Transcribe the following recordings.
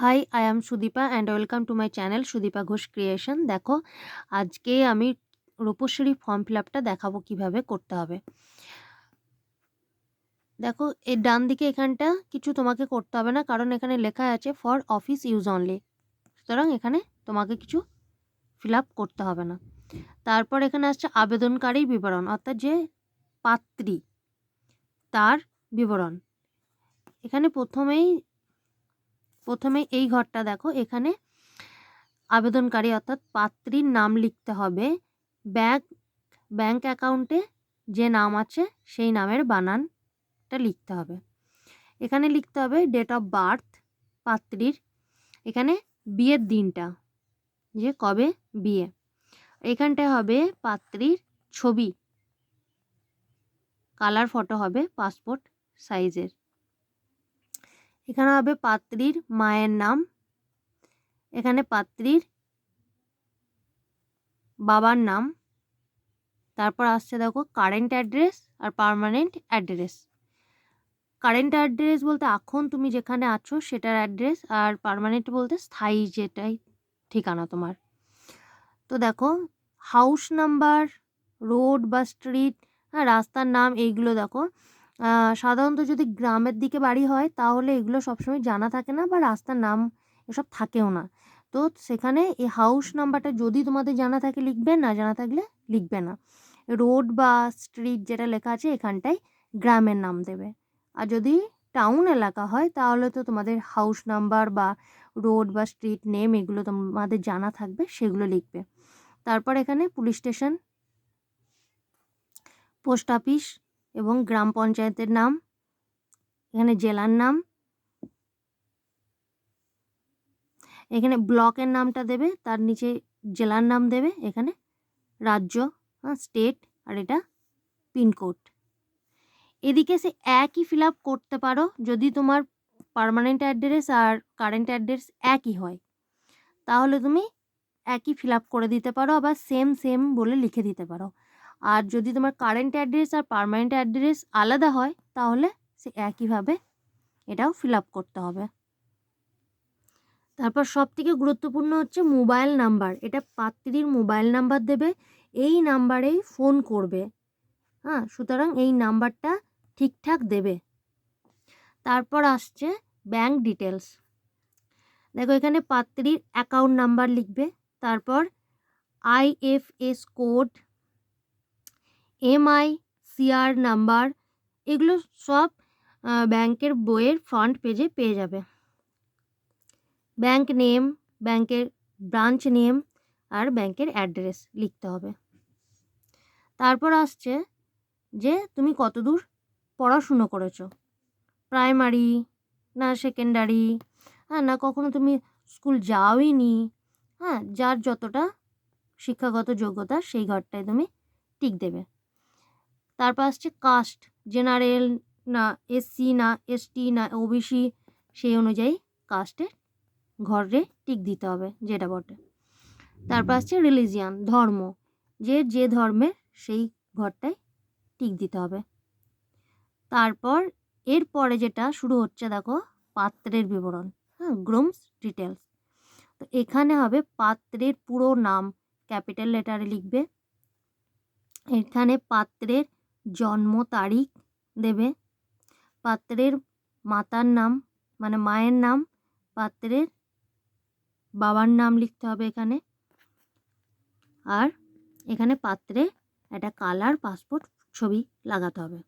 Hi I am Sudipa and welcome to my channel Sudipa Ghosh creation দেখো আজকে আমি Rupashree form fill আপটা দেখাবো কীভাবে করতে হবে দেখো এর ডান দিকে এখানটা কিছু তোমাকে করতে হবে না কারণ এখানে লেখা আছে ফর অফিস ইউজ অনলি সুতরাং এখানে তোমাকে কিছু ফিল আপ করতে হবে না তারপর এখানে আসছে আবেদনকারী বিবরণ অর্থাৎ যে পাত্রী তার বিবরণ এখানে প্রথমেই প্রথমে এই ঘরটা দেখো, এখানে আবেদনকারী অর্থাৎ পাত্রীর নাম লিখতে হবে। ব্যাংক ব্যাংক অ্যাকাউন্টে যে নাম আছে, সেই নামের বানানটা লিখতে হবে। এখানে লিখতে হবে ডেট অফ বার্থ পাত্রীর। এখানে বিয়ের দিনটা, যে কবে বিয়ে। এখানটায় হবে পাত্রীর ছবি। কালার ফটো হবে পাসপোর্ট সাইজের এখানে হবে পাত্রীর মায়ের নাম। এখানে পাত্রীর বাবার নাম। তারপর আসছে দেখো কারেন্ট অ্যাড্রেস আর পারমানেন্ট অ্যাড্রেস কারেন্ট অ্যাড্রেস বলতে এখন তুমি যেখানে আছো সেটার অ্যাড্রেস আর পারমানেন্ট বলতে স্থায়ী যেটাই ঠিকানা তোমার। তো দেখো হাউস নাম্বার রোড বা স্ট্রিট হ্যাঁ রাস্তার নাম এইগুলো দেখো। সাধারণত যদি গ্রামের দিকে বাড়ি হয়, তাহলে এগুলো সবসময় জানা থাকে না বা রাস্তার নাম এসব থাকেও না। তো সেখানে এই হাউস নাম্বারটা যদি তোমাদের জানা থাকে লিখবে, না জানা থাকলে লিখবে না। রোড বা স্ট্রিট যেটা লেখা আছে এখানটায় গ্রামের নাম দেবে। আর যদি টাউন এলাকা হয়, তাহলে তো তোমাদের হাউস নাম্বার বা রোড বা স্ট্রিট নেম এগুলো তোমাদের জানা থাকবে, সেগুলো লিখবে। তারপর এখানে পুলিশ স্টেশন পোস্ট অফিস এবং গ্রাম পঞ্চায়েতের নাম, এখানে জেলার নাম। এখানে ব্লকের নামটা দেবে, তার নিচে জেলার নাম দেবে, এখানে রাজ্য হ্যাঁ স্টেট, আর এটা পিনকোড। এদিকে সে একই ফিল আপ করতে পারো, যদি তোমার পারমানেন্ট অ্যাড্রেস আর কারেন্ট অ্যাড্রেস একই হয়। তাহলে তুমি একই ফিল আপ করে দিতে পারো, আবার সেম সেম বলে লিখে দিতে পারো। আর যদি তোমার কারেন্ট অ্যাড্রেস আর পারমানেন্ট অ্যাড্রেস আলাদা হয়, তাহলে সে একইভাবে এটাও ফিল আপ করতে হবে। তারপর সব থেকে গুরুত্বপূর্ণ হচ্ছে মোবাইল নাম্বার এটা পাত্রীর মোবাইল নাম্বার দেবে, এই নাম্বারেই ফোন করবে। হ্যাঁ সুতরাং এই নাম্বারটা ঠিকঠাক দেবে। তারপর আসছে ব্যাংক ডিটেলস দেখো এখানে পাত্রীর অ্যাকাউন্ট নাম্বার লিখবে, তারপর IFS code MI, CR number, এগুলো সব ব্যাংকের বইয়ের ফ্রন্ট পেজে পেয়ে যাবে। ব্যাংক নেম, ব্যাংকের ব্রাঞ্চ নেম আর ব্যাংকের অ্যাড্রেস লিখতে হবে। তারপর আসছে যে তুমি কতদূর পড়াশুনো করেছ? প্রাইমারি না সেকেন্ডারি? হ্যাঁ না কখনো তুমি স্কুল যাওই নি হ্যাঁ যার যতটা শিক্ষাগত যোগ্যতা সেই ঘরটায় তুমি টিক দেবে। তারপর আসছে কাস্ট জেনারেল না এসসি না এসটি না ওবিসি সেই অনুযায়ী কাস্টে ঘরে টিক দিতে হবে, যেটা বটে। তারপর আসছে রিলিজিয়ান ধর্ম, যে যে ধর্মের সেই ঘরটায় টিক দিতে হবে। তারপর এরপরে যেটা শুরু হচ্ছে, দেখো, পাত্রের বিবরণ হ্যাঁ গ্রুমস ডিটেলস তো এখানে হবে পাত্রের পুরো নাম, ক্যাপিটাল লেটারে লিখবে। এখানে পাত্রের জন্ম তারিখ দেবে। পাত্রের মাতার নাম মানে মায়ের নাম, পাত্রের বাবার নাম লিখতে হবে এখানে। আর এখানে পাত্রে একটা কালার, পাসপোর্ট, ছবি লাগাতে হবে।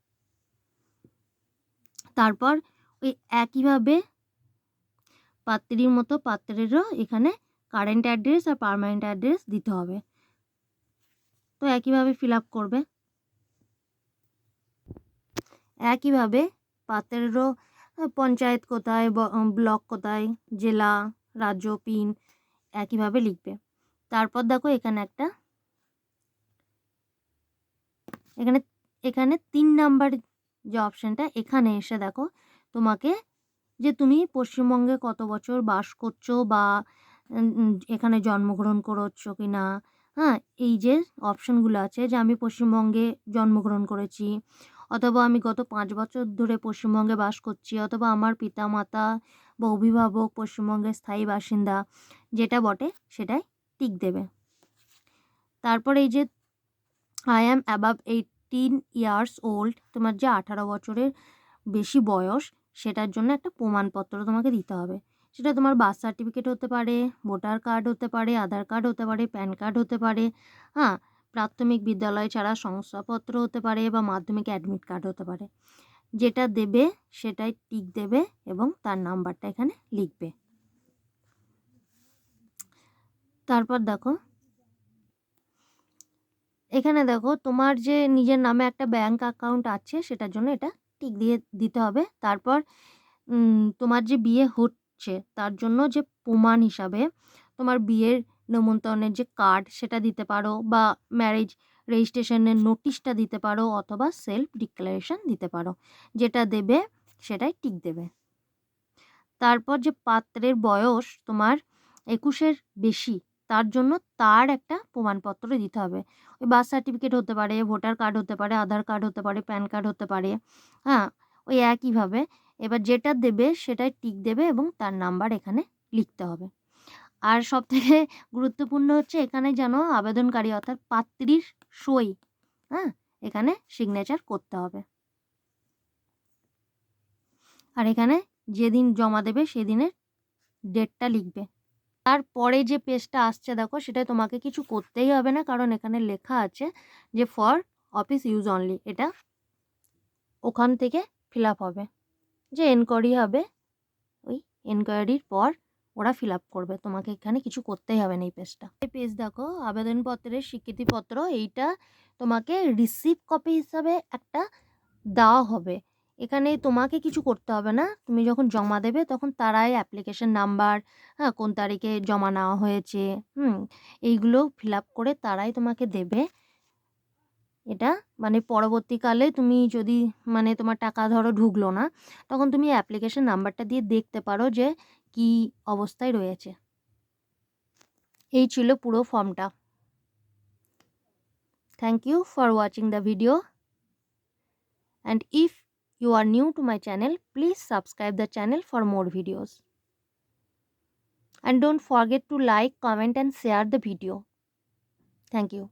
তারপর ওই একইভাবে পাত্রীর মতো পাত্রেরও এখানে কারেন্ট অ্যাড্রেস আর পারমানেন্ট অ্যাড্রেস দিতে হবে। তো একইভাবে ফিল আপ করবে। একইভাবে পাত্রেরও পঞ্চায়েত কোথায় ব্লক কোথায়, জেলা, রাজ্য, পিন একইভাবে লিখবে। তারপর দেখো এখানে একটা, এখানে এখানে তিন নাম্বার যে অপশানটা, এখানে এসে দেখো তোমাকে যে তুমি পশ্চিমবঙ্গে কত বছর বাস করছ বা এখানে জন্মগ্রহণ করছ কি না হ্যাঁ এই যে অপশানগুলো আছে যে আমি পশ্চিমবঙ্গে জন্মগ্রহণ করেছি অথবা আমি গত পাঁচ বছর ধরে পশ্চিমবঙ্গে বাস করছি, অথবা আমার পিতা মাতা বা অভিভাবক পশ্চিমবঙ্গের স্থায়ী বাসিন্দা, যেটা বটে সেটাই টিক দেবে। তারপর এই যে I am above eighteen years old তোমার যে আঠারো বছরের বেশি বয়স, সেটার জন্য একটা প্রমাণপত্র তোমাকে দিতে হবে। সেটা তোমার বার্থ সার্টিফিকেট হতে পারে, ভোটার কার্ড হতে পারে, আধার কার্ড হতে পারে, প্যান কার্ড হতে পারে হ্যাঁ প্রাথমিক বিদ্যালয় ছাড়া শংসাপত্র হতে পারে বা মাধ্যমিক অ্যাডমিট কার্ড হতে পারে। যেটা দেবে সেটাই টিক দেবে এবং তার নাম্বারটা এখানে লিখবে। তারপর দেখো, এখানে দেখো তোমার যে নিজের নামে একটা ব্যাংক অ্যাকাউন্ট আছে সেটার জন্য এটা টিক দিয়ে দিতে হবে। তারপর তোমার যে বিয়ে হচ্ছে তার জন্য যে প্রমাণ হিসাবে তোমার বিয়ের নেমন্তন্নের যে কার্ড সেটা দিতে পারো বা ম্যারেজ রেজিস্ট্রেশনের নোটিশটা দিতে পারো অথবা সেলফ ডিক্লারেশন দিতে পারো। যেটা দেবে সেটাই টিক দেবে। তারপর যে পাত্রের বয়স তোমার একুশের বেশি, তার জন্য তার একটা প্রমাণপত্র দিতে হবে। ওই বার্থ সার্টিফিকেট হতে পারে ভোটার কার্ড হতে পারে আধার কার্ড হতে পারে প্যান কার্ড হতে পারে হ্যাঁ ওই একইভাবে। এবার যেটা দেবে সেটাই টিক দেবে এবং তার নাম্বার এখানে লিখতে হবে। আর সব থেকে গুরুত্বপূর্ণ হচ্ছে এখানে যেন আবেদনকারী অর্থাৎ পাত্রীর সই হ্যাঁ? এখানে সিগনেচার করতে হবে। আর এখানে যেদিন জমা দেবে সেদিনের ডেটটা লিখবে। তারপরে যে পেজটা আসছে দেখো, সেটা তোমাকে কিছু করতেই হবে না, কারণ এখানে লেখা আছে যে ফর অফিস ইউজ অনলি এটা ওখান থেকে ফিল আপ হবে। যে এনকোয়ারি হবে, ওই এনকোয়ারির পর ওরা ফিল আপ করবে। তোমাকে এখানে কিছু করতেই হবে না এই পেজটা। এই পেজ দেখো, আবেদনপত্রের স্বীকৃতিপত্র, এইটা তোমাকে রিসিভ কপি হিসাবে একটা দেওয়া হবে। এখানে তোমাকে কিছু করতে হবে না। তুমি যখন জমা দেবে, তখন তারাই অ্যাপ্লিকেশন নাম্বার হ্যাঁ কোন তারিখে জমা নেওয়া হয়েছে, হুম, এইগুলো ফিল আপ করে তারাই তোমাকে দেবে। এটা মানে পরবর্তীকালে তুমি যদি মানে তোমার টাকা ধরো ঢুকলো না, তখন তুমি অ্যাপ্লিকেশন নাম্বারটা দিয়ে দেখতে পারো যে কি অবস্থায় রয়েছে এই ছিল পুরো ফর্মটা thank you for watching the video and if you are new to my channel please subscribe the channel for more videos and don't forget to like comment and share the video thank you